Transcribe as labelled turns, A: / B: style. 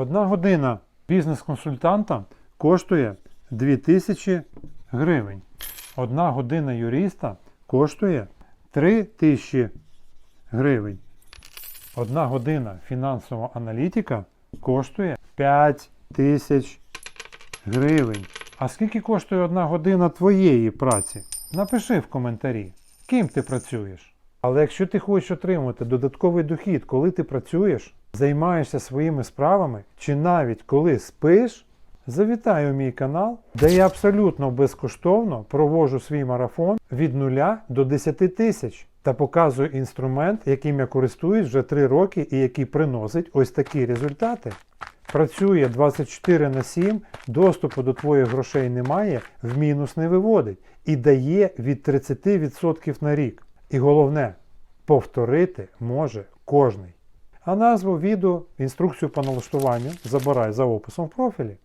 A: Одна година бізнес-консультанта коштує 2000 гривень. Одна година юриста коштує 3000 гривень. Одна година фінансового аналітика коштує 5 тисяч гривень. А скільки коштує одна година твоєї праці? Напиши в коментарі, ким ти працюєш. Але якщо ти хочеш отримати додатковий дохід, коли ти працюєш, займаєшся своїми справами, чи навіть коли спиш, завітай у мій канал, де я абсолютно безкоштовно проводжу свій марафон від 0 до 10 тисяч та показую інструмент, яким я користуюсь вже 3 роки і який приносить ось такі результати. Працює 24 на 7, доступу до твоїх грошей немає, в мінус не виводить і дає від 30% на рік. І головне, повторити може кожний. А назву відео, інструкцію по налаштуванню забирай за описом в профілі.